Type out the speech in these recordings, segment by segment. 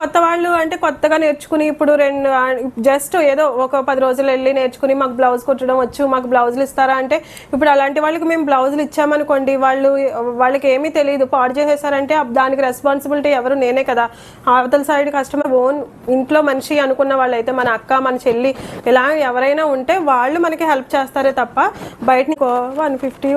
కొత్త వాళ్ళు అంటే కొత్తగా నేర్చుకుని ఇప్పుడు రెండు జస్ట్ ఏదో ఒక పది రోజులు వెళ్ళి నేర్చుకుని మాకు బ్లౌజ్ కుట్టడం వచ్చు మాకు బ్లౌజులు ఇస్తారా అంటే ఇప్పుడు అలాంటి వాళ్ళకి మేము బ్లౌజులు ఇచ్చామనుకోండి వాళ్ళు వాళ్ళకి ఏమీ తెలియదు పాడు చేసేసారంటే దానికి రెస్పాన్సిబిలిటీ ఎవరు నేనే కదా. అవతల సైడ్ కస్టమర్ ఓన్ ఇంట్లో మనిషి అనుకున్న వాళ్ళైతే మన అక్క మన చెల్లి ఇలా ఎవరైనా ఉంటే వాళ్ళు మనకి హెల్ప్ చేస్తారే తప్ప బయట వన్ ఫిఫ్టీ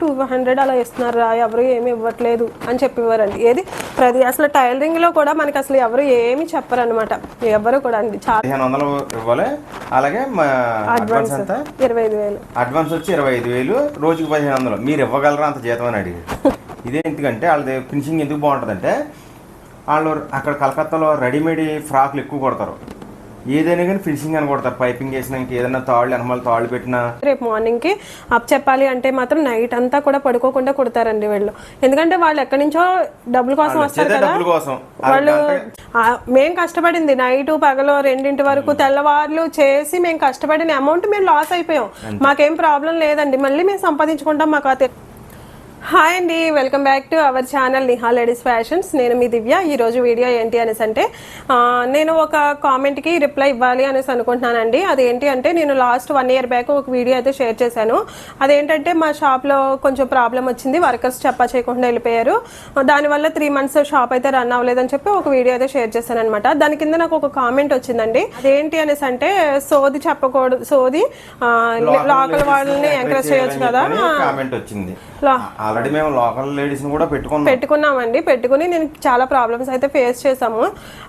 టూ హండ్రెడ్ అలా ఇస్తున్నారు ఎవరు ఏమి ఇవ్వట్లేదు అని చెప్పేవారండి. ఏది? ప్రతి అసలు టైలరింగ్లో కూడా మనకి అసలు ఎవరు ఏమి చెప్పరు అనమాట ఎవరు కూడా అండి. పదిహేను వందలు ఇవ్వాలి. అలాగే మా అడ్వాన్స్ ఎంత? ఇరవై ఐదు వేలు. అడ్వాన్స్ వచ్చి ఇరవై ఐదు వేలు. రోజుకి పదిహేను వందలు. మీరు ఇవ్వగలరా అంత జీతం అని అడిగారు. ఇదే ఎందుకంటే వాళ్ళది ఫినిషింగ్ ఎందుకు బాగుంటుందంటే వాళ్ళు అక్కడ కలకత్తాలో రెడీమేడ్ ఫ్రాక్లు ఎక్కువ కొడతారు. ఏదైనా కానీ ఫినిషింగ్ అని కొడతారు పైపింగ్ వేసినాక ఏదైనా తాళ్ళు వెనకాల తాళ్ళు పెట్టినా. రేపు మార్నింగ్కి అప్ చెప్పాలి అంటే మాత్రం నైట్ అంతా కూడా పడుకోకుండా కుడతారండి వీళ్ళు. ఎందుకంటే వాళ్ళు ఎక్కడి నుంచో డబ్బుల కోసం వస్తారు కదా. డబ్బుల కోసం. వాళ్ళు ఆ, మేం కష్టపడింది నైట్ పగలు రెండింటి వరకు తెల్లవార్లు చేసి మేము కష్టపడిన అమౌంట్ మేము లాస్ అయిపోయాం. మాకేం ప్రాబ్లం లేదండి. మళ్ళీ మేము సంపాదించుకుంటాం మాకు హాయ్ అండి welcome back to our channel Niha ladies fashions నేను మీ దివ్య. ఈ రోజు వీడియో ఏంటి అనేసి అంటే నేను ఒక కామెంట్కి రిప్లై ఇవ్వాలి అనేసి అనుకుంటున్నానండి. అదేంటి అంటే నేను లాస్ట్ వన్ ఇయర్ బ్యాక్ ఒక వీడియో అయితే షేర్ చేశాను. అదేంటంటే మా షాప్లో కొంచెం ప్రాబ్లం వచ్చింది. వర్కర్స్ చెప్పా చేయకుండా వెళ్ళిపోయారు. దానివల్ల త్రీ మంత్స్ షాప్ అయితే రన్ అవ్వలేదని చెప్పి ఒక వీడియో అయితే షేర్ చేశాను అనమాట దాని కింద నాకు ఒక కామెంట్ వచ్చిందండి. అదేంటి అనేసి అంటే సోది చెప్పకూడదు సోది లోకల్ వాళ్ళని ఎంకరేజ్ చేయొచ్చు కదా. ఆల్రెడీ మేము లోకల్ లేడీస్ కూడా పెట్టుకున్నాం. పెట్టుకున్నామండి. పెట్టుకుని నేను చాలా ప్రాబ్లమ్స్ అయితే ఫేస్ చేసాము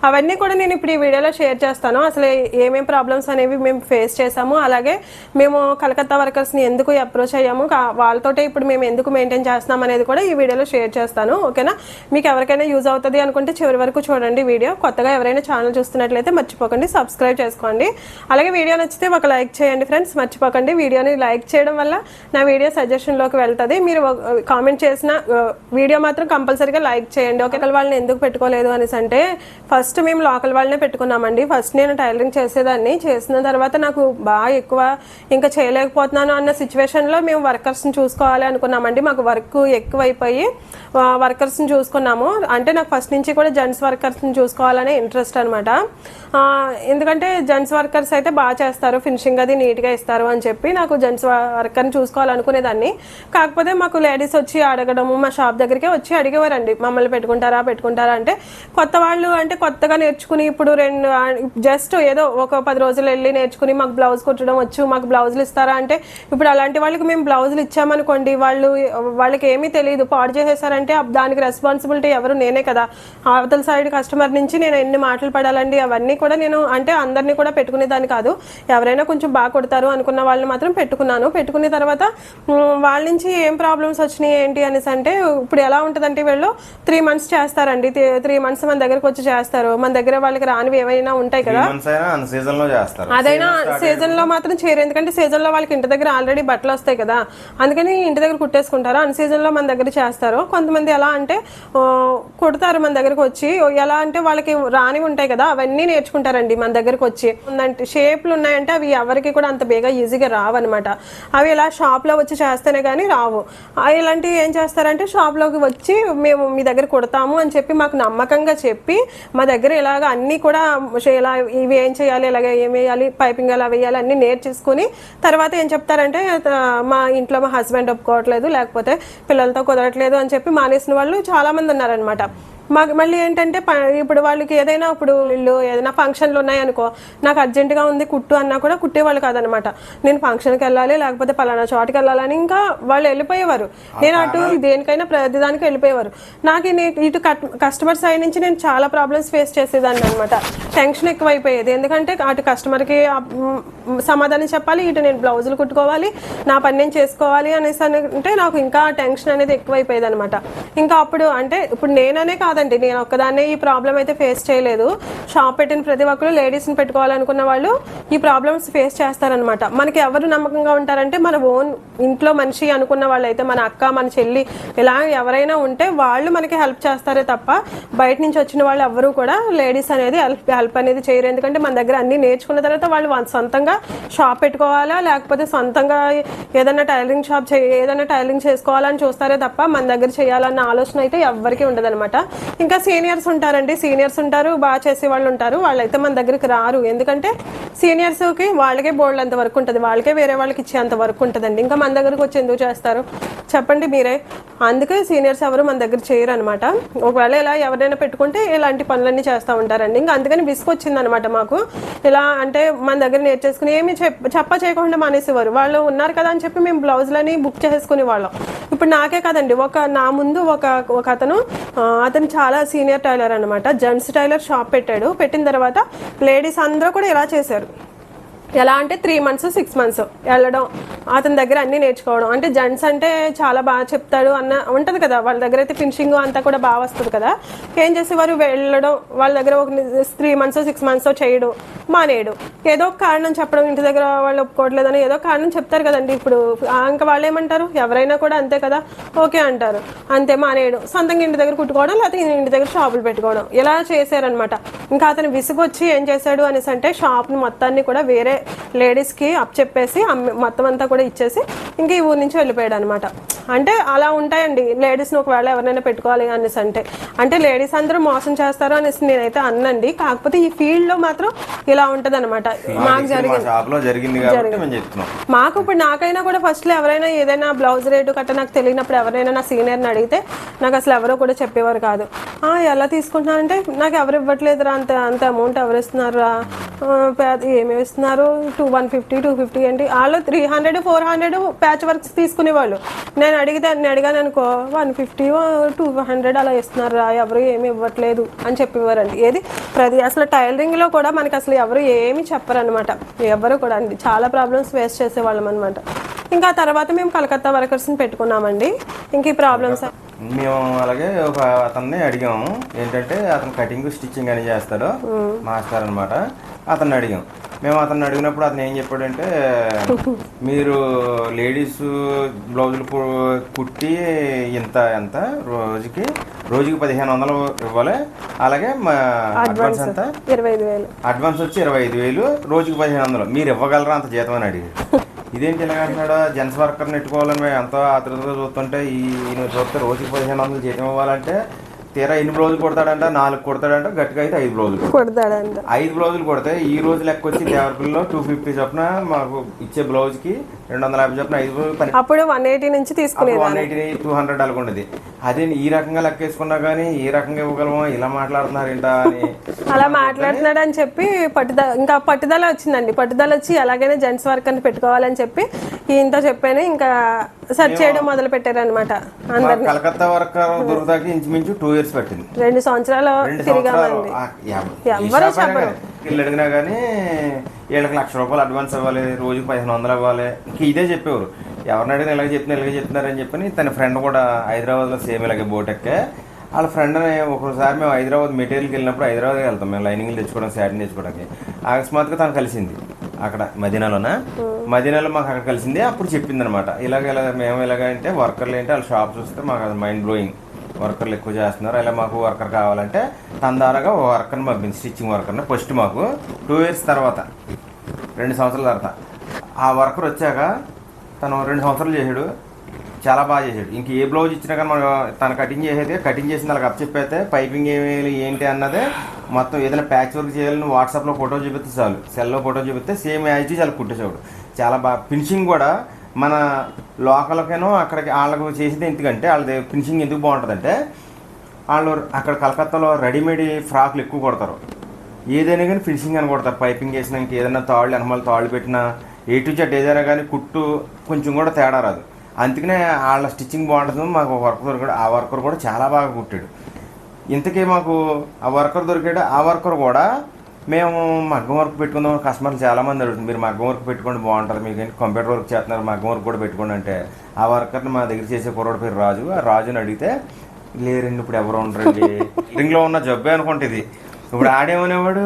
అవన్నీ కూడా నేను ఇప్పుడు ఈ వీడియోలో షేర్ చేస్తాను. అసలు ఏమేం ప్రాబ్లమ్స్ అనేవి మేము ఫేస్ చేసాము అలాగే మేము కలకత్తా వర్కర్స్ని ఎందుకు అప్రోచ్ అయ్యాము? వాళ్ళతోటే ఇప్పుడు మేము ఎందుకు మెయింటైన్ చేస్తున్నాం అనేది కూడా ఈ వీడియోలో షేర్ చేస్తాను. ఓకేనా? మీకు ఎవరికైనా యూజ్ అవుతుంది అనుకుంటే చివరి వరకు చూడండి వీడియో. కొత్తగా ఎవరైనా ఛానల్ చూస్తున్నట్లయితే మర్చిపోకండి. సబ్స్క్రైబ్ చేసుకోండి. అలాగే వీడియో నచ్చితే ఒక లైక్ చేయండి ఫ్రెండ్స్ మర్చిపోకండి. వీడియోని లైక్ చేయడం వల్ల నా వీడియో సజెషన్లోకి వెళ్తుంది. మీరు కామెంట్ చేసిన వీడియో మాత్రం కంపల్సరీగా లైక్ చేయండి. ఒకే వాళ్ళని ఎందుకు పెట్టుకోలేదు అనేసి అంటే ఫస్ట్ మేము లోకల్ వాళ్ళనే పెట్టుకున్నామండి. ఫస్ట్ నేను టైలరింగ్ చేసేదాన్ని. చేసిన తర్వాత నాకు బాగా ఎక్కువ ఇంకా చేయలేకపోతున్నాను అన్న సిచ్యువేషన్లో మేము వర్కర్స్ని చూసుకోవాలి అనుకున్నామండి. మాకు వర్క్ ఎక్కువైపోయి వర్కర్స్ని చూసుకున్నాము. అంటే నాకు ఫస్ట్ నుంచి కూడా జెంట్స్ వర్కర్స్ని చూసుకోవాలనే ఇంట్రెస్ట్ అనమాట ఎందుకంటే జెంట్స్ వర్కర్స్ అయితే బాగా చేస్తారు. ఫినిషింగ్ అది నీట్గా ఇస్తారు అని చెప్పి నాకు జెంట్స్ వర్కర్ని చూసుకోవాలనుకునేదాన్ని. కాకపోతే మాకు లేడీస్ వచ్చి అడగడము మా షాప్ దగ్గరికే వచ్చి అడిగేవారండి. మమ్మల్ని పెట్టుకుంటారా పెట్టుకుంటారా అంటే కొత్త వాళ్ళు అంటే కొత్తగా నేర్చుకుని ఇప్పుడు రెండు జస్ట్ ఏదో ఒక పది రోజులు వెళ్ళి నేర్చుకుని మాకు బ్లౌజ్ కుట్టడం వచ్చు మాకు బ్లౌజులు ఇస్తారా అంటే ఇప్పుడు అలాంటి వాళ్ళకి మేము బ్లౌజులు ఇచ్చామనుకోండి వాళ్ళు వాళ్ళకి ఏమీ తెలియదు. పాడు చేసేసారంటే దానికి రెస్పాన్సిబిలిటీ ఎవరు నేనే కదా. అవతల సైడ్ కస్టమర్ నుంచి నేను ఎన్ని మాటలు పడాలండి అవన్నీ కూడా నేను అంటే అందరినీ కూడా పెట్టుకునేదాన్ని కాదు. ఎవరైనా కొంచెం బాగా కొడతారు అనుకున్న వాళ్ళని మాత్రం పెట్టుకున్నాను. పెట్టుకున్న తర్వాత వాళ్ళ నుంచి ఏం ప్రాబ్లమ్స్ వచ్చినాయి ఏంటి అనేసి అంటే ఇప్పుడు ఎలా ఉంటుందంటే వీళ్ళు త్రీ మంత్స్ చేస్తారండి. త్రీ మంత్స్ మన దగ్గరకు వచ్చి చేస్తారు. మన దగ్గర వాళ్ళకి రానివి ఏమైనా ఉంటాయి కదా? సీజన్లో చేస్తారు. అదైనా సీజన్లో మాత్రం చేయరు. ఎందుకంటే సీజన్లో వాళ్ళకి ఇంటి దగ్గర ఆల్రెడీ బట్టలు వస్తాయి కదా. అందుకని ఇంటి దగ్గర కుట్టేసుకుంటారు. అన్ సీజన్లో మన దగ్గర చేస్తారు. కొంతమంది ఎలా అంటే కుడతారు మన దగ్గరకు వచ్చి. ఎలా అంటే వాళ్ళకి రాని ఉంటాయి కదా అవన్నీ నేర్చుకుంటారండి మన దగ్గరకు వచ్చి. ఉందంటే షేప్లు ఉన్నాయంటే అవి ఎవరికి కూడా అంత బేగా ఈజీగా రావన్నమాట. అవి ఇలా షాప్లో వచ్చి చేస్తేనే కానీ రావు. ఆ, ఇలాంటివి ఏం చేస్తారంటే షాప్లోకి వచ్చి మేము మీ దగ్గర కుడతాము అని చెప్పి మాకు నమ్మకంగా చెప్పి మా దగ్గర ఇలాగ అన్నీ కూడా ఇలా ఇవి ఏం చేయాలి ఇలాగ ఏం వేయాలి పైపింగ్ ఎలా వేయాలి అన్ని నేర్చేసుకుని తర్వాత ఏం చెప్తారంటే మా ఇంట్లో మా హస్బెండ్ ఒప్పుకోవట్లేదు లేకపోతే పిల్లలతో కుదరట్లేదు అని చెప్పి మానేసిన వాళ్ళు చాలామంది ఉన్నారనమాట మాకు మళ్ళీ ఏంటంటే ఇప్పుడు వాళ్ళకి ఏదైనా ఇప్పుడు ఇల్లు ఏదైనా ఫంక్షన్లు ఉన్నాయనుకో నాకు అర్జెంటుగా ఉంది కుట్టు అన్నా కూడా కుట్టేవాళ్ళు కాదనమాట. నేను ఫంక్షన్కి వెళ్ళాలి లేకపోతే పలానా చోటుకి వెళ్ళాలని ఇంకా వాళ్ళు వెళ్ళిపోయేవారు. నేను అటు దేనికైనా ప్రతిదానికి వెళ్ళిపోయేవారు. నాకు ఇటు కస్టమర్ సైడ్ నుంచి నేను చాలా ప్రాబ్లమ్స్ ఫేస్ చేసేదాన్ని అనమాట. టెన్షన్ ఎక్కువైపోయేది. ఎందుకంటే అటు కస్టమర్కి సమాధానం చెప్పాలి ఇటు నేను బ్లౌజులు కుట్టుకోవాలి నా పని నేను చేసుకోవాలి అనేసి అంటే నాకు ఇంకా టెన్షన్ అనేది ఎక్కువైపోయేది అనమాట ఇంకా అప్పుడు అంటే ఇప్పుడు నేననే కాదండి. నేను ఒక్కదాన్నే ఈ ప్రాబ్లం అయితే ఫేస్ చేయలేదు. షాప్ పెట్టిన ప్రతి ఒక్కరు లేడీస్ని పెట్టుకోవాలనుకున్న వాళ్ళు ఈ ప్రాబ్లమ్స్ ఫేస్ చేస్తారనమాట మనకి ఎవరు నమ్మకంగా ఉంటారంటే మన ఓన్ ఇంట్లో మనిషి అనుకున్న వాళ్ళైతే మన అక్క మన చెల్లి ఇలా ఎవరైనా ఉంటే వాళ్ళు మనకి హెల్ప్ చేస్తారే తప్ప బయట నుంచి వచ్చిన వాళ్ళు ఎవరు కూడా లేడీస్ అనేది హెల్ప్ హెల్ప్ అనేది చేయరు. ఎందుకంటే మన దగ్గర అన్ని నేర్చుకున్న తర్వాత వాళ్ళు వాళ్ళ సొంతంగా షాప్ పెట్టుకోవాలా లేకపోతే సొంతంగా ఏదైనా టైలరింగ్ షాప్ చే ఏదైనా టైలరింగ్ చేసుకోవాలని చూస్తారే తప్ప మన దగ్గర చేయాలన్న ఆలోచన అయితే ఎవ్వరికీ ఉండదన్నమాట. ఇంకా సీనియర్స్ ఉంటారండి. సీనియర్స్ ఉంటారు బాగా చేసే వాళ్ళు ఉంటారు. వాళ్ళైతే మన దగ్గరికి రారు. ఎందుకంటే సీనియర్స్కి వాళ్ళకే బోర్డు అంత వరకు ఉంటుంది. వాళ్ళకే వేరే వాళ్ళకి ఇచ్చేంత వరకు ఉంటుందండి. ఇంకా మన దగ్గరకు వచ్చి ఎందుకు చేస్తారు? చెప్పండి మీరే. అందుకే సీనియర్స్ ఎవరు మన దగ్గర చేయరు అనమాట ఒకవేళ ఇలా ఎవరైనా పెట్టుకుంటే ఇలాంటి పనులన్నీ చేస్తూ ఉంటారండి. ఇంకా అందుకని విసుకొచ్చింది అనమాట మాకు. ఇలా అంటే మన దగ్గర నేర్చేసుకుని ఏమి చెప్ చెప్ప చేయకుండా మానేసేవారు. వాళ్ళు ఉన్నారు కదా అని చెప్పి మేము బ్లౌజులని బుక్ చేసుకునే వాళ్ళం ఇప్పుడు నాకే కదండి. ఒక నా ముందు ఒక ఒక అతను అతను చాలా సీనియర్ టైలర్ అనమాట జెంట్స్ టైలర్ షాప్ పెట్టాడు. పెట్టిన తర్వాత లేడీస్ అందరూ కూడా ఇలా చేశారు. ఎలా అంటే త్రీ మంత్స్ సిక్స్ మంత్స్ వెళ్ళడం అతని దగ్గర అన్ని నేర్చుకోవడం. అంటే జెంట్స్ అంటే చాలా బాగా చెప్తాడు అన్న ఉంటుంది కదా వాళ్ళ దగ్గర అయితే ఫినిషింగ్ అంతా కూడా బాగా వస్తుంది కదా. ఏం చేసేవారు? వెళ్ళడం వాళ్ళ దగ్గర ఒక త్రీ మంత్స్ సిక్స్ మంత్స్ చేయడం మానేయడం. ఏదో ఒక కారణం చెప్పడం ఇంటి దగ్గర వాళ్ళు ఒప్పుకోవట్లేదని ఏదో కారణం చెప్తారు కదండి. ఇప్పుడు ఇంకా వాళ్ళు ఏమంటారు? ఎవరైనా కూడా అంతే కదా ఓకే అంటారు. అంతే మానేయడం. సొంతంగా ఇంటి దగ్గర కుట్టుకోవడం లేకపోతే ఇంటి దగ్గర షాపులు పెట్టుకోవడం. ఇలా చేశారనమాట ఇంకా అతను విసుగొచ్చి ఏం చేశాడు అనేసి అంటే షాప్ని మొత్తాన్ని కూడా వేరే లేడీస్కి అప్ చెప్పేసి మొత్తం అంతా కూడా ఇచ్చేసి ఇంకా ఈ ఊరి నుంచి వెళ్ళిపోయాడు అనమాట అంటే అలా ఉంటాయండి. లేడీస్ని ఒకవేళ ఎవరైనా పెట్టుకోవాలి అనేసి అంటే. అంటే లేడీస్ అందరూ మోసం చేస్తారు అనేసి నేనైతే అన్నండి. కాకపోతే ఈ ఫీల్డ్లో మాత్రం ఇలా ఉంటుంది అనమాట మాకు జరిగింది. మాకు ఇప్పుడు నాకైనా కూడా ఫస్ట్లో ఎవరైనా ఏదైనా బ్లౌజ్ రేటు కట్ట నాకు తెలియనప్పుడు ఎవరైనా నా సీనియర్ని అడిగితే నాకు అసలు ఎవరో కూడా చెప్పేవారు కాదు. "ఆ, ఎలా తీసుకుంటున్నానంటే నాకు ఎవరు ఇవ్వట్లేదురా అంత అంత అమౌంట్ ఎవరు ఇస్తున్నారా పే- ఏమేమి ఇస్తున్నారు? Two one fifty two fifty ఏంటి వాళ్ళు three hundred four hundred patch works తీసుకునేవాళ్ళు. నేను అడిగితే నేను అడిగాను అనుకో వన్ ఫిఫ్టీ టూ హండ్రెడ్ అలా ఇస్తున్నారా ఎవరు ఏమి ఇవ్వట్లేదు అని చెప్పేవారండి. ఏది? ప్రతి అసలు టైలరింగ్లో కూడా మనకి అసలు ఎవరు ఏమి చెప్పరనమాట ఎవరు కూడా అండి చాలా ప్రాబ్లమ్స్ ఫేస్ చేసేవాళ్ళం అనమాట ఇంకా తర్వాత మేము కలకత్తా వర్కర్స్ని పెట్టుకున్నామండి. ఇంక ఈ ప్రాబ్లమ్స్ మేము అలాగే ఒక అతన్ని అడిగాము. ఏంటంటే అతను కటింగ్ స్టిచ్చింగ్ అని చేస్తాడు. మాస్టర్ అన్నమాట. అతన్ని అడిగాం. మేము అతన్ని అడిగినప్పుడు అతను ఏం చెప్పాడంటే మీరు లేడీస్ బ్లౌజులు కుట్టి ఇంత ఎంత రోజుకి రోజుకి పదిహేను వందలు ఇవ్వాలి. అలాగే మా అడ్వాన్స్ ఎంత? ఇరవై ఐదు వేలు. అడ్వాన్స్ వచ్చి ఇరవై ఐదు వేలు రోజుకి పదిహేను వందలు. మీరు ఇవ్వగలరా అంత జీతం అని అడిగి ఇదేంటి ఇలా అంటున్నాడు? జెంట్స్ వర్కర్ నెట్టుకోవాలని మేము ఎంతో ఆతృతగా చూస్తుంటే ఈ ఈయన చూస్తే రోజుకి పదిహేను వందలు జీతం ఇవ్వాలంటే తీరా ఎన్ని బ్లౌజులు కొడతాడంట? నాలుగు కొడతాడంట గట్టిగా అయితే ఐదు బ్లౌజులు కొడతాడంట. ఐదు బ్లౌజులు కొడితే ఈ రోజు లెక్క వచ్చి దేవరపల్లిలో టూ ఫిఫ్టీ చొప్పున మాకు ఇచ్చే బ్లౌజ్కి రెండు వందల యాభై చొప్పున ఐదు అప్పుడు వన్ ఎయిటీ నుంచి తీసుకునేది వన్ ఎయిటీ టూ హండ్రెడ్ అలాగ ఉండేది. అదే ఈ రకంగా లెక్కేసుకున్నా కానీ ఈ రకంగా ఇవ్వగలమా? ఇలా మాట్లాడుతున్నారు ఏంటా అని. అలా మాట్లాడుతున్నాడు అని చెప్పి పట్టుదల ఇంకా పట్టుదల వచ్చిందండి. పట్టుదల వచ్చి ఎలాగైనా జెంట్స్ వర్క్ అని పెట్టుకోవాలని చెప్పి ఈయనతో చెప్పాను. ఇంకా సెర్చ్ చేయడం మొదలు పెట్టారనమాట కలకత్తా వర్కర్ దొరుకుతాకి ఇంచుమించు టూ ఇయర్స్ పట్టింది. రెండు సంవత్సరాలు తిరిగామండి. ఆ, ఎవ- ఎవ్వరూ ఈ షాప్ అయినా కానీ, వీళ్ళు అడిగినా కానీ వీళ్ళకి లక్ష రూపాయలు అడ్వాన్స్ ఇవ్వాలి రోజుకి పదిహేను వందలు ఇవ్వాలి. ఇదే చెప్పేవారు. ఎవరిని అడిగినా ఇలాగే చెప్తున్నారు ఇలాగే చెప్తున్నారని చెప్పని తన ఫ్రెండ్ కూడా హైదరాబాద్లో సేమ్ ఇలాగే బోట్ ఎక్కే. వాళ్ళ ఫ్రెండ్ ఒకసారి మేము హైదరాబాద్ మెటీరియల్కి వెళ్ళినప్పుడు హైదరాబాద్ వెళ్తాం. మేము లైనింగ్లు తెచ్చుకోవడం శాటిన్ తెచ్చుకోవడానికి. అకస్మాత్తుగా తను కలిసింది. అక్కడ మదీనాలోన? మదీనాలో మాకు అక్కడ కలిసింది అప్పుడు చెప్పింది అనమాట ఇలాగ ఇలా మేము ఇలాగ అంటే వర్కర్లు ఏంటి వాళ్ళ షాప్ చూస్తే మాకు అది మైండ్ బ్లోయింగ్ వర్కర్లు ఎక్కువ చేస్తున్నారు. ఇలా మాకు వర్కర్ కావాలంటే తన ఓ వర్కర్ని పంపింది స్టిచ్చింగ్ వర్కర్ని ఫస్ట్ మాకు. టూ ఇయర్స్ తర్వాత రెండు సంవత్సరాల తర్వాత. ఆ వర్కర్ వచ్చాక తను రెండు సంవత్సరాలు చేశాడు. చాలా బాగా చేసాడు ఇంక ఏ బ్లౌజ్ ఇచ్చినా కానీ మనం తను కటింగ్ చేసేది కటింగ్ చేసిన వాళ్ళకి అప్ చెప్పేస్తే పైపింగ్ ఏమి ఏంటి అన్నదే మొత్తం ఏదైనా ప్యాచ్ వర్క్ చేయాలని వాట్సాప్లో ఫోటో చూపిస్తే చాలు. సెల్లో ఫోటో చూపిస్తే సేమ్ యాజ్ చాలా కుట్టేసేవాడు చాలా. బాగా ఫినిషింగ్ కూడా మన లోకల్కేనో అక్కడికి వాళ్ళకు చేసేది ఎందుకంటే వాళ్ళది ఫినిషింగ్ ఎందుకు బాగుంటుందంటే వాళ్ళు అక్కడ కలకత్తాలో రెడీమేడ్ ఫ్రాక్లు ఎక్కువ కొడతారు. ఏదైనా కానీ ఫినిషింగ్ అని కొడతారు. పైపింగ్ వేసినా ఇంక ఏదైనా తాళ్ళు వెనకాల తాళ్ళు పెట్టినా ఏ టు జెడ్ ఏదైనా కానీ కుట్టు కొంచెం కూడా తేడా రాదు. అందుకనే వాళ్ళ స్టిచ్చింగ్ బాగుంటుంది. మాకు వర్కర్ కూడా ఆ వర్కర్ కూడా చాలా బాగా కుట్టాడు. ఇంతకీ మాకు ఆ వర్కర్ దొరికాడు. ఆ వర్కర్ కూడా మేము మగ్గం వర్క్ పెట్టుకుందాం కస్టమర్లు చాలామంది అడుగుతుంది మీరు మగ్గం వర్క్ పెట్టుకోండి బాగుంటుంది. మీకు ఏంటి కంప్యూటర్ వర్క్ చేస్తున్నారు మగ్గం వర్క్ కూడా పెట్టుకోండి అంటే ఆ వర్కర్ని మా దగ్గర చేసే కుర్రోడు పేరు రాజు. ఆ రాజుని అడిగితే లేరండి ఇప్పుడు ఎవరు ఉండరండి? రింగ్లో ఉన్న జబ్బే అనుకుంటుంది ఇప్పుడు ఆడేమనేవాడు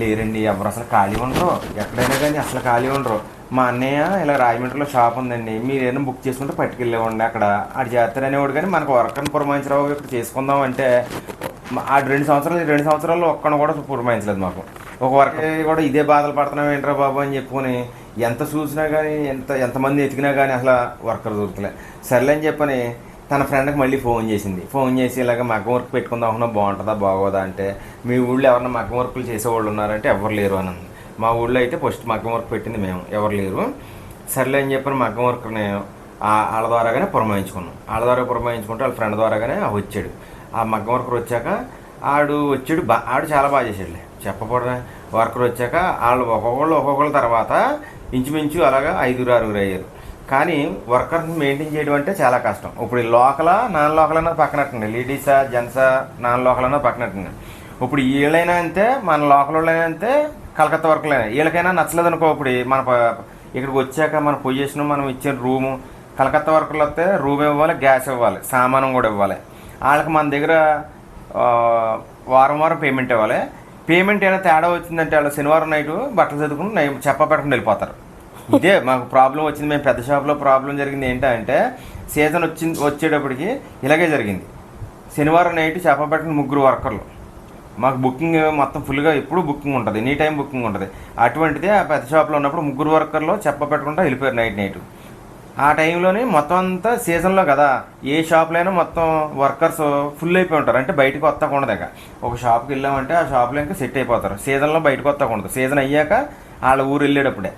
లేరండి ఎవరు అసలు ఖాళీ ఉండరు? ఎక్కడైనా కానీ అసలు ఖాళీ ఉండరు. మా అన్నయ్య ఇలా రాజమండ్రిలో షాప్ ఉందండి. మీరు ఏదైనా బుక్ చేసుకుంటే పట్టుకెళ్ళేవాడి అక్కడ. ఆడు చేస్తారనేవాడు కానీ మనకు వర్కర్ని పురమాయించరావు ఇక్కడ చేసుకుందాం అంటే ఆ రెండు సంవత్సరాలు రెండు సంవత్సరాల్లో ఒక్కను కూడా పురమాయించలేదు మాకు. ఒక వర్క్ కూడా ఇదే బాధలు పడుతున్నాం ఏంట్రా బాబు అని చెప్పుకొని ఎంత చూసినా కానీ ఎంత ఎంతమంది ఎతికినా కానీ అసలు వర్కర్ దొరుకుతలే. సర్లే అని చెప్పని తన ఫ్రెండ్కి మళ్ళీ ఫోన్ చేసింది. ఫోన్ చేసి ఇలాగ మగ్గం వర్క్ పెట్టుకుందాం బాగుంటుందా బాగోదా అంటే మీ ఊళ్ళో ఎవరన్నా మగ్గం వర్కులు చేసేవాళ్ళు ఉన్నారంటే ఎవరు లేరు అని అంది. మా ఊళ్ళో అయితే ఫస్ట్ మగ్గం వర్క్ పెట్టింది మేము ఎవరు లేరు. సర్లే అని చెప్పని మగ్గం వర్క్ని వాళ్ళ ద్వారాగానే పురమాయించుకున్నాం. వాళ్ళ ద్వారా పురమాయించుకుంటే వాళ్ళ ఫ్రెండ్ ద్వారాగానే వచ్చాడు. ఆ మగ్గం వర్కర్ వచ్చాక ఆడు వచ్చాడు బా ఆడు చాలా బాగా చేసాడులే చెప్పకూడదా. వర్కర్ వచ్చాక వాళ్ళు ఒక్కొక్కళ్ళు ఒక్కొక్కళ్ళ తర్వాత ఇంచుమించు అలాగా ఐదుగురు ఆరుగురు అయ్యారు. కానీ వర్కర్ని మెయింటైన్ చేయడం అంటే చాలా కష్టం. ఇప్పుడు లోకల నాన్ లోకల్ అన్నది పక్కనట్టండి లేడీసా జెంట్సా నాన్ లోకల్ అన్నది పక్కనట్టండి ఇప్పుడు వీళ్ళైనా అంతే మన లోకల్ వాళ్ళైనా అంతే కలకత్తా వర్కర్లైనా వీళ్ళకైనా నచ్చలేదు అనుకో ఇప్పుడు మన ఇక్కడికి వచ్చాక మన పొజిషన్ మనం ఇచ్చిన రూము కలకత్తా వర్కర్లు వస్తే రూమ్ ఇవ్వాలి గ్యాస్ ఇవ్వాలి సామానం కూడా ఇవ్వాలి. వాళ్ళకి మన దగ్గర వారం వారం పేమెంట్ ఇవ్వాలి. పేమెంట్ ఏమైనా తేడా వచ్చిందంటే వాళ్ళు శనివారం నైట్ బట్టలు చదువుకుని నై చెప్ప పెట్టకుండా వెళ్ళిపోతారు. ఇదే మాకు ప్రాబ్లం వచ్చింది. మేము పెద్ద షాప్లో ప్రాబ్లం జరిగింది ఏంటంటే సీజన్ వచ్చింది వచ్చేటప్పటికి ఇలాగే జరిగింది. శనివారం నైట్ చేప పెట్టిన ముగ్గురు వర్కర్లు. మాకు బుకింగ్ మొత్తం ఫుల్గా ఎప్పుడు బుకింగ్ ఉంటుంది. ఎనీ టైం బుకింగ్ ఉంటుంది. అటువంటిది ఆ పెద్ద షాప్లో ఉన్నప్పుడు ముగ్గురు వర్కర్లో చెప్ప పెట్టకుండా వెళ్ళిపోయారు నైట్ నైట్ ఆ టైంలోనే మొత్తం అంతా సీజన్లో కదా ఏ షాప్లో అయినా మొత్తం వర్కర్స్ ఫుల్ అయిపోయి ఉంటారు. అంటే బయటకు వస్తకూడదు ఇక. ఒక షాప్కి వెళ్ళామంటే ఆ షాప్లో ఇంకా సెట్ అయిపోతారు. సీజన్లో బయటకు వస్తకూడదు. సీజన్ అయ్యాక వాళ్ళ ఊరు వెళ్ళేటప్పుడే.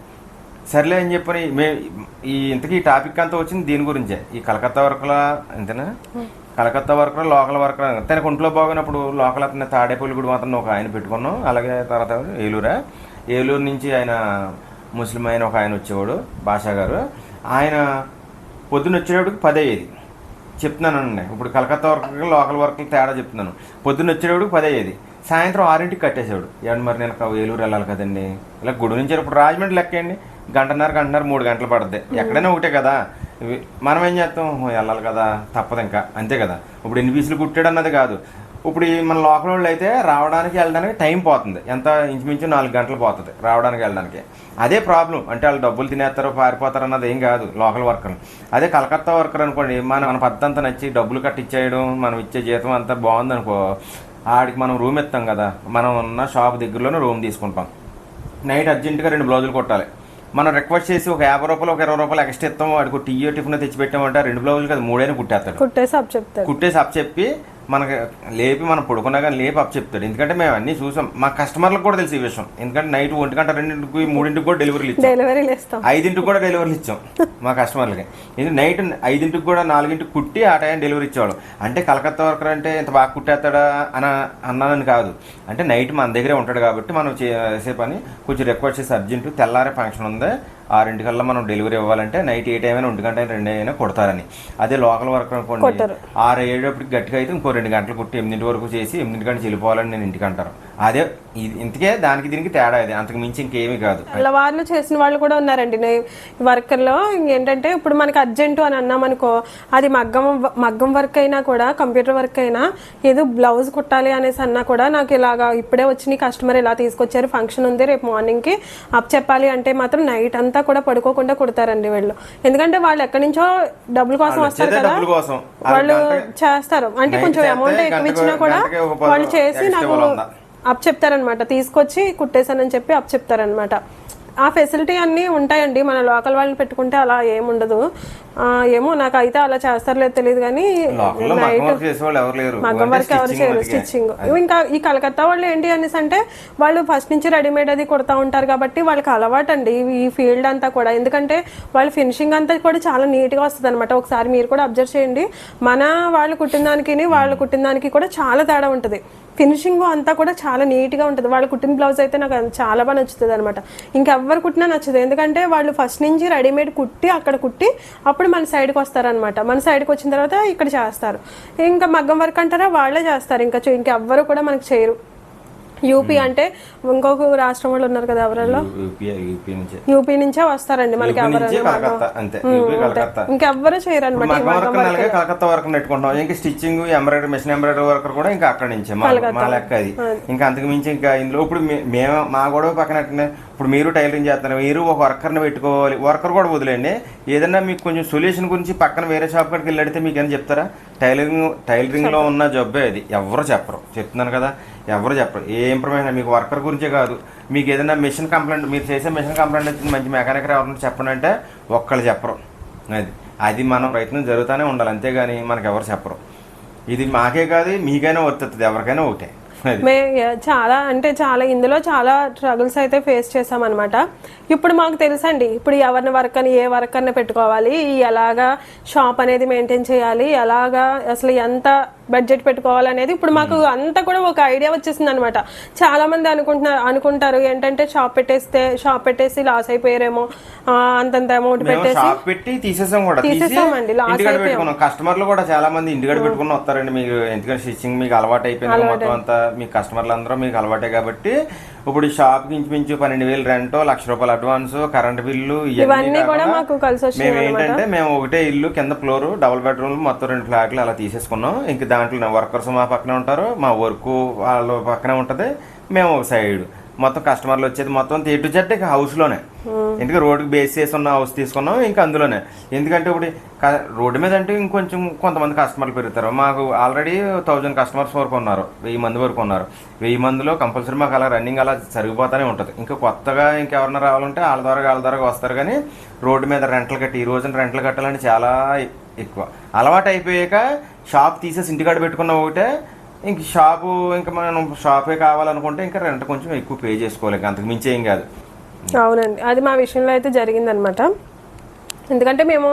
సర్లే అని చెప్పని మే ఈ ఇంతకీ ఈ టాపిక్ అంతా వచ్చింది దీని గురించే. ఈ కలకత్తా వర్కల అంతేనా కలకత్తా వర్కర్ లోకల్ వర్కర్ తనకు ఒంట్లో బాగున్నప్పుడు లోకల్ అతను తాడేపల్లి గుడి మాత్రం ఒక ఆయన పెట్టుకున్నాం అలాగే తర్వాత ఏలూరా. ఏలూరు నుంచి ఆయన ముస్లిం ఆయన ఒక ఆయన వచ్చేవాడు భాషా గారు. ఆయన పొద్దున్న వచ్చేటప్పటికి పది అయ్యేది. చెప్తున్నానండి ఇప్పుడు కలకత్తా వర్కర్కి లోకల్ వర్కర్కి తేడా చెప్తున్నాను. పొద్దున్న వచ్చేటప్పుడు పది అయ్యేది. సాయంత్రం ఆరింటికి కట్టేసాడు ఏమండి మరి నేను ఏలూరు వెళ్ళాలి కదండి. ఇలా గుడి నుంచి ఇప్పుడు రాజమండ్రి లెక్కండి? గంటన్నర గంటన్నర మూడు గంటలు పడుద్ది. ఎక్కడైనా ఒకటే కదా. మనం ఏం చేస్తాం? వెళ్ళాలి కదా తప్పదు ఇంకా. అంతే కదా. ఇప్పుడు ఎన్ని పీసులు కుట్టాడు అన్నది కాదు. ఇప్పుడు మన లోకల్ వాళ్ళు అయితే రావడానికి వెళ్ళడానికి టైం పోతుంది. ఎంత ఇంచుమించు నాలుగు గంటలు పోతుంది రావడానికి వెళ్ళడానికి. అదే ప్రాబ్లం. అంటే వాళ్ళు డబ్బులు తినేస్తారు పారిపోతారు అన్నది ఏం కాదు లోకల్ వర్కర్ అదే కలకత్తా వర్కర్ అనుకోండి మన మన పద్ధతి అంతా నచ్చి డబ్బులు కట్టించేయడం మనం ఇచ్చే జీతం అంతా బాగుంది అనుకో ఆడికి మనం రూమ్ ఇస్తాం కదా. మనం ఉన్న షాప్ దగ్గరలోనే రూమ్ తీసుకుంటాం. నైట్ అర్జెంటుగా రెండు బ్లౌజులు కొట్టాలి. మనం రిక్వెస్ట్ చేసి ఒక యాభై రూపాయలు ఒక ఇరవై రూపాయలు ఎక్స్ట్రా ఇస్తాం వాడికి టీ టిఫిన్ తెచ్చి పెట్టామంటే రెండు బ్లౌజులు కదా మూడైనా కుట్టేస్తాడు. కుట్టేసి అప్ చెప్తాడు. కుట్టేసి అప్ చెప్పి మనకి లేపి మనం పడుకున్నా కానీ లేపి అప్ చెప్తాడు. ఎందుకంటే మేము అన్నీ చూసాం. మా కస్టమర్లకు కూడా తెలిసి ఈ విషయం. ఎందుకంటే నైట్ ఒంటి గంట రెండింటికి మూడింటికి కూడా డెలివరీలు ఇచ్చాం. ఐదింటికి కూడా డెలివరీలు ఇచ్చాం మా కస్టమర్లకి. ఇది నైట్ ఐదింటికి కూడా నాలుగింటికి కుట్టి ఆ టైం డెలివరీ ఇచ్చేవాడు అంటే కలకత్తా వర్కర్ అంటే ఇంత బాగా కుట్టేస్తాడా అని అన్నానని కాదు. అంటే నైట్ మన దగ్గరే ఉంటాడు కాబట్టి మనం చేసే పని కొంచెం రిక్వెస్ట్ చేసి అర్జెంటు తెల్లారే ఫంక్షన్ ఉంది. ఆరింటికల్లా మనం డెలివరీ ఇవ్వాలంటే నైట్ ఏ టైం అయినా ఒంటి గంట రెండు అయినా కొడతారని. అదే లోకల్ వర్కర్ అనుకోండి. ఆరు ఏడప్పటికి గట్టిగా అయితే ఇంకో రెండు గంటలు కుట్టి ఎనిమిది వరకు చేసి ఎనిమిది గంటలు వెళ్ళిపోవాలని నేను ఇంటికి అంటారు. అదే ఇంతకే దానికి దీనికి తేడా ఇది. అంతకు మించి ఇంకేమీ కాదు. తెల్లవారులు చేసిన వాళ్ళు కూడా ఉన్నారండి. వర్కర్లో ఏంటంటే ఇప్పుడు మనకి అర్జెంటు అని అన్నామనుకో అది మగ్గం మగ్గం వర్క్ అయినా కూడా కంప్యూటర్ వర్క్ అయినా ఏదో బ్లౌజ్ కుట్టాలి అనేసి అన్నా కూడా నాకు ఇలాగా ఇప్పుడే వచ్చి నీ కస్టమర్ ఇలా తీసుకొచ్చారు ఫంక్షన్ ఉంది రేపు మార్నింగ్కి అప్ చెప్పాలి అంటే మాత్రం నైట్ అంతా కూడా పడుకోకుండా కుడతారండి వీళ్ళు. ఎందుకంటే వాళ్ళు ఎక్కడి నుంచో డబ్బుల కోసం వస్తారు కదా. వాళ్ళు చేస్తారు. అంటే కొంచెం అమౌంట్ ఎక్కువ ఇచ్చినా కూడా వాళ్ళు చేసి నాకు. అప్ చెప్తారనమాట. తీసుకొచ్చి కుట్టేశానని చెప్పి అప్ చెప్తారనమాట. ఆ ఫెసిలిటీ అన్నీ ఉంటాయండి. మన లోకల్ వాళ్ళని పెట్టుకుంటే అలా ఏముండదు. ఏమో నాకు అయితే అలా చేస్తారో తెలియదు కానీ మగ్గం వర్క్ ఎవరు చేయరు. స్టిచ్చింగ్ ఇంకా ఈ కలకత్తా వాళ్ళు ఏంటి అనేసి అంటే వాళ్ళు ఫస్ట్ నుంచి రెడీమేడ్ అది కుడతా ఉంటారు కాబట్టి వాళ్ళకి అలవాటు అండి ఈ ఫీల్డ్ అంతా కూడా. ఎందుకంటే వాళ్ళ ఫినిషింగ్ అంతా కూడా చాలా నీట్గా వస్తుంది అనమాట ఒకసారి మీరు కూడా అబ్జర్వ్ చేయండి. మన వాళ్ళు కుట్టిన దానికి వాళ్ళు కుట్టిన దానికి కూడా చాలా తేడా ఉంటుంది. ఫినిషింగ్ అంతా కూడా చాలా నీట్గా ఉంటుంది. వాళ్ళు కుట్టిన బ్లౌజ్ అయితే నాకు చాలా బాగా నచ్చుతుంది అనమాట ఇంకెవ్వరు కుట్టినా నచ్చదు. ఎందుకంటే వాళ్ళు ఫస్ట్ నుంచి రెడీమేడ్ కుట్టి అక్కడ కుట్టి అప్పుడు మన సైడ్కి వస్తారనమాట మన సైడ్కి వచ్చిన తర్వాత ఇక్కడ చేస్తారు. ఇంకా మగ్గం వర్క్ అంటారా? వాళ్ళే చేస్తారు. ఇంకా చే- ఇంకెవ్వరు కూడా మనకు చేయరు. యూపీ అంటే ఇంకొక రాష్ట్రం వాళ్ళు ఉన్నారు కదా ఎవరిలో? యూపీ నుంచే. యూపీ నుంచే వస్తారండి మనకి ఇంకెవ్వరు చేయరు అనమాట వర్క్ కలకత్తా వర్క్ నెట్టుకుంటాం ఇంకా stitching embroidery machine embroidery worker కూడా ఇంకా అక్కడి నుంచే మా లెక్క అది. ఇంకా అంతకు మించి ఇంకా ఇందులో ఇప్పుడు మేము మా గొడవ పక్కన ఇప్పుడు మీరు టైలరింగ్ చేస్తున్నారు మీరు ఒక వర్కర్ని పెట్టుకోవాలి. వర్కర్ కూడా వదిలేండి ఏదైనా మీకు కొంచెం సొల్యూషన్ గురించి పక్కన వేరే షాప్ కాడికి వెళ్ళి అడిగితే మీకు ఏం చెప్తారా? టైలరింగ్ టైలరింగ్లో ఉన్న జబ్బే అది. ఎవరు చెప్పరు. చెప్తున్నాను కదా ఎవరు చెప్పరు. ఏ ఇన్ఫర్మేషన్ మీకు వర్కర్ గురించే కాదు. మీకు ఏదైనా మిషన్ కంప్లైంట్ మీరు చేసే మిషన్ కంప్లైంట్ వచ్చింది మంచి మెకానిక్ ఎవరైనా చెప్పండి అంటే ఒక్కళ్ళు చెప్పరు. అది అది మనం ప్రయత్నం జరుగుతూనే ఉండాలి. అంతేగాని మనకు ఎవరు చెప్పరు. ఇది మాకే కాదు మీకైనా వర్తిస్తుంది ఎవరికైనా ఒకటే. మే చాలా అంటే చాలా ఇందులో చాలా స్ట్రగుల్స్ అయితే ఫేస్ చేసాం అనమాట ఇప్పుడు మాకు తెలుసండి ఇప్పుడు ఎవరిని వర్క్ అని ఏ వర్క్ అని పెట్టుకోవాలి ఎలాగా షాప్ అనేది మెయింటైన్ చేయాలి ఎలాగా అసలు ఎంత బడ్జెట్ పెట్టుకోవాలి అనేది ఇప్పుడు మాకు అంతా కూడా ఒక ఐడియా వచ్చేసింది అనమాట చాలా మంది అనుకుంటున్నారు అనుకుంటారు ఏంటంటే షాప్ పెట్టేస్తే షాప్ పెట్టేసి లాస్ అయిపోయారేమో ఆ, అంతంత అమౌంట్ మేము పెట్టేసి షాప్ పెట్టి తీసేసాం కూడా. తీసి తీసేసామండి, లాస్ ఇంటికాడ అయిపోయాం. పెట్టుకున్నాం. కస్టమర్లు కూడా చాలా మంది ఇంటికాడ పెట్టుకుని వస్తారండి. మీకు ఎందుకంటే స్టిచ్చింగ్ మీకు అలవాటు అయిపోయింది మొత్తం అంతా. మీ కస్టమర్లు అందరూ మీకు అలవాటే కాబట్టి ఇప్పుడు షాప్కి ఇంచుమించు పన్నెండు వేలు రెంట్ లక్ష రూపాయలు అడ్వాన్స్ కరెంట్ బిల్లు ఇవన్నీ కూడా మాకు కలిసి మేము ఏంటంటే మేము ఒకటే ఇల్లు కింద ఫ్లోర్ డబుల్ బెడ్రూమ్ మొత్తం రెండు ఫ్లాట్లు అలా తీసేసుకున్నాం. ఇంక దాంట్లో వర్కర్స్ మా పక్కనే ఉంటారు మా వర్క్ వాళ్ళ పక్కనే ఉంటది మేము ఒక సైడ్. మొత్తం కస్టమర్లు వచ్చేది మొత్తం జట్ ఇక హౌస్లోనే Hmm. ఎందుకంటే రోడ్డుకి బేస్ చేసి ఉన్న హౌస్ తీసుకున్నాం ఇంకా అందులోనే. ఎందుకంటే ఇప్పుడు రోడ్డు మీద అంటే ఇంకొంచెం కొంతమంది కస్టమర్లు పెరుగుతారు. మాకు ఆల్రెడీ థౌజండ్ కస్టమర్స్ వరకు ఉన్నారు. వెయ్యి మంది వరకు ఉన్నారు. వెయ్యి మందిలో కంపల్సరీ మాకు అలా రన్నింగ్ అలా జరిగిపోతూనే ఉంటుంది. ఇంకా కొత్తగా ఇంకెవరన్నా రావాలంటే వాళ్ళ ద్వారా వాళ్ళ ద్వారా వస్తారు కానీ రోడ్డు మీద రెంట్లు కట్టి ఈ రోజున రెంట్లు కట్టాలని చాలా ఎక్కువ. అలవాటు అయిపోయాక షాప్ తీసేసి ఇంటికాడ పెట్టుకున్న ఒకటే ఇంక షాపు ఇంకా మనం షాపే కావాలనుకుంటే ఇంకా రెంట్ కొంచెం ఎక్కువ పే చేసుకోవాలి. ఇంకా అంతకు మించి ఏం కాదు. అవునండి. అది మా విషయంలో అయితే జరిగిందనమాట. ఎందుకంటే మేము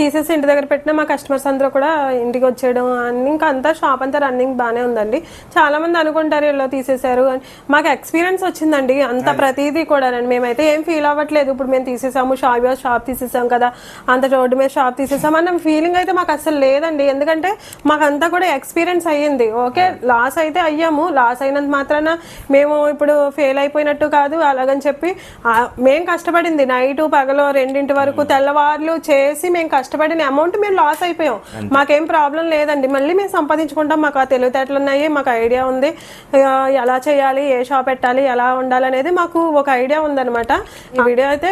తీసేసి ఇంటి దగ్గర పెట్టిన మా కస్టమర్స్ అందరూ కూడా ఇంటికి వచ్చేయడం అన్ని ఇంకా అంతా షాప్ అంతా రన్నింగ్ బాగానే ఉందండి. చాలా మంది అనుకుంటారు ఇలా తీసేశారు అని. మాకు ఎక్స్పీరియన్స్ వచ్చిందండి. అంత ప్రతిదీ కూడా మేమైతే ఏం ఫీల్ అవ్వట్లేదు. ఇప్పుడు మేము తీసేసాము షాప్ షాప్ తీసేసాం కదా. అంత రోడ్డు మీద షాప్ తీసేసాం అన్న ఫీలింగ్ అయితే మాకు అసలు లేదండి. ఎందుకంటే మాకంతా కూడా ఎక్స్పీరియన్స్ అయ్యింది. ఓకే లాస్ అయితే అయ్యాము. లాస్ అయినంత మాత్రాన మేము ఇప్పుడు ఫెయిల్ అయిపోయినట్టు కాదు. అలాగని చెప్పి ఆ, మేం కష్టపడింది. నైట్ పగలు రెండింటి వరకు తెల్లవార్లు చేసి మేము కష్టపడిన అమౌంట్ మేము లాస్ అయిపోయాం. మాకేం ప్రాబ్లం లేదండి. మళ్ళీ మేము సంపాదించుకుంటాం. మాకు ఆ తెలివితేటలు ఉన్నాయి మాకు ఐడియా ఉంది. ఎలా చేయాలి ఏ షాప్ పెట్టాలి ఎలా ఉండాలి అనేది మాకు ఒక ఐడియా ఉందన్నమాట. ఈ వీడియో అయితే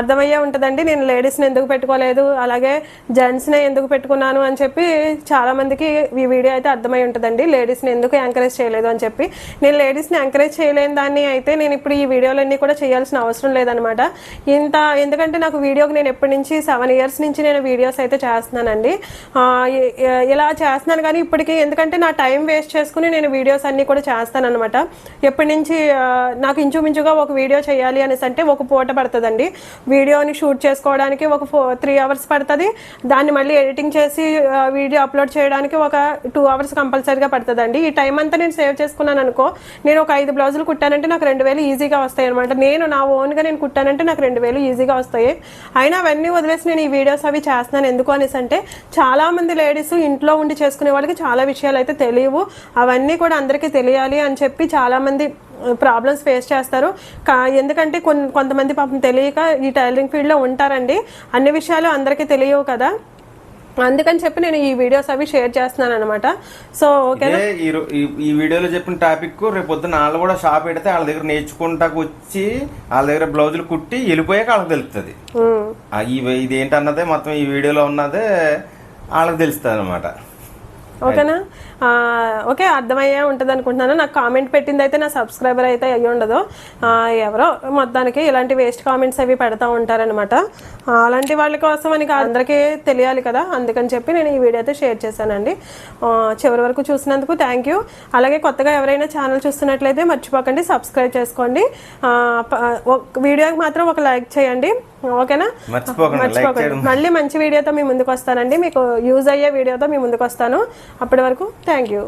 అర్థమయ్యే ఉంటుందండి. నేను లేడీస్ని ఎందుకు పెట్టుకోలేదు అలాగే జెంట్స్ని ఎందుకు పెట్టుకున్నాను అని చెప్పి చాలా మందికి ఈ వీడియో అయితే అర్థమై ఉంటుందండి. లేడీస్ని ఎందుకు ఎంకరేజ్ చేయలేదు అని చెప్పి. నేను లేడీస్ని ఎంకరేజ్ చేయలేని దాన్ని అయితే నేను ఇప్పుడు ఈ వీడియోలన్నీ కూడా చేయాల్సిన అవసరం లేదనమాట ఇంత ఎందుకంటే నాకు వీడియోకి నేను ఎప్పటి నుంచి సెవెన్ ఇయర్స్ నుంచి నేను వీడియోస్ అయితే చేస్తున్నానండి. ఇలా చేస్తున్నాను కానీ ఇప్పటికి ఎందుకంటే నా టైం వేస్ట్ చేసుకుని నేను వీడియోస్ అన్నీ కూడా చేస్తానన్నమాట. ఎప్పటి నుంచి నాకు ఇంచుమించుగా ఒక వీడియో చేయాలి అనేసి అంటే ఒక పూట పడుతుందండి. వీడియోని షూట్ చేసుకోవడానికి ఒక ఫో త్రీ అవర్స్ పడుతుంది. దాన్ని మళ్ళీ ఎడిటింగ్ చేసి వీడియో అప్లోడ్ చేయడానికి ఒక టూ అవర్స్ కంపల్సరీగా పడుతుందండి. ఈ టైం అంతా నేను సేవ్ చేసుకున్నాను అనుకో నేను ఒక ఐదు బ్లౌజులు కుట్టానంటే నాకు రెండు వేలు ఈజీగా వస్తాయి అనమాట నేను నా ఓన్గా నేను కుట్టానంటే నాకు రెండు వేలు ఈజీగా వస్తాయి. అయినా అవన్నీ వదిలేసి నేను ఈ వీడియోస్ అవి చేస్తున్నాను. ఎందుకు అనేసి అంటే చాలామంది లేడీస్ ఇంట్లో ఉండి చేసుకునే వాళ్ళకి చాలా విషయాలు అయితే తెలియవు. అవన్నీ కూడా అందరికీ తెలియాలి అని చెప్పి చాలామంది ప్రాబ్లమ్స్ ఫేస్ చేస్తారు. కా- ఎందుకంటే కొన్ని కొంతమంది పాపం తెలియక ఈ టైలరింగ్ ఫీల్డ్లో ఉంటారండి. అన్ని విషయాలు అందరికీ తెలియవు కదా. అందుకని చెప్పి నేను ఈ వీడియోస్ అవి షేర్ చేస్తున్నాను అనమాట సో ఓకే ఈ వీడియోలో చెప్పిన టాపిక్ రేపు పొద్దున్న వాళ్ళు కూడా షాప్ పెడితే వాళ్ళ దగ్గర నేర్చుకుంటాకు వచ్చి వాళ్ళ దగ్గర బ్లౌజులు కుట్టి వెళ్ళిపోయాక వాళ్ళకి తెలుస్తుంది ఇది ఏంటన్నదే మొత్తం ఈ వీడియోలో ఉన్నదే వాళ్ళకి తెలుస్తుంది అనమాట ఓకేనా? ఓకే అర్థమయ్యే ఉంటుంది అనుకుంటున్నాను. నాకు కామెంట్ పెట్టింది అయితే నా సబ్స్క్రైబర్ అయితే అయ్యి ఉండదు. ఎవరో మొత్తానికి ఇలాంటి వేస్ట్ కామెంట్స్ అవి పెడతా ఉంటారనమాట అలాంటి వాళ్ళ కోసం అని అందరికీ తెలియాలి కదా. అందుకని చెప్పి నేను ఈ వీడియో అయితే షేర్ చేశానండి. చివరి వరకు చూసినందుకు థ్యాంక్ యూ అలాగే కొత్తగా ఎవరైనా ఛానల్ చూస్తున్నట్లయితే మర్చిపోకండి సబ్స్క్రైబ్ చేసుకోండి. వీడియోకి మాత్రం ఒక లైక్ చేయండి. ఓకేనా? మర్చిపోకండి మళ్ళీ మంచి వీడియోతో మీ ముందుకు వస్తానండి. మీకు యూజ్ అయ్యే వీడియోతో మీ ముందుకు వస్తాను. అప్పటి వరకు థ్యాంక్ యూ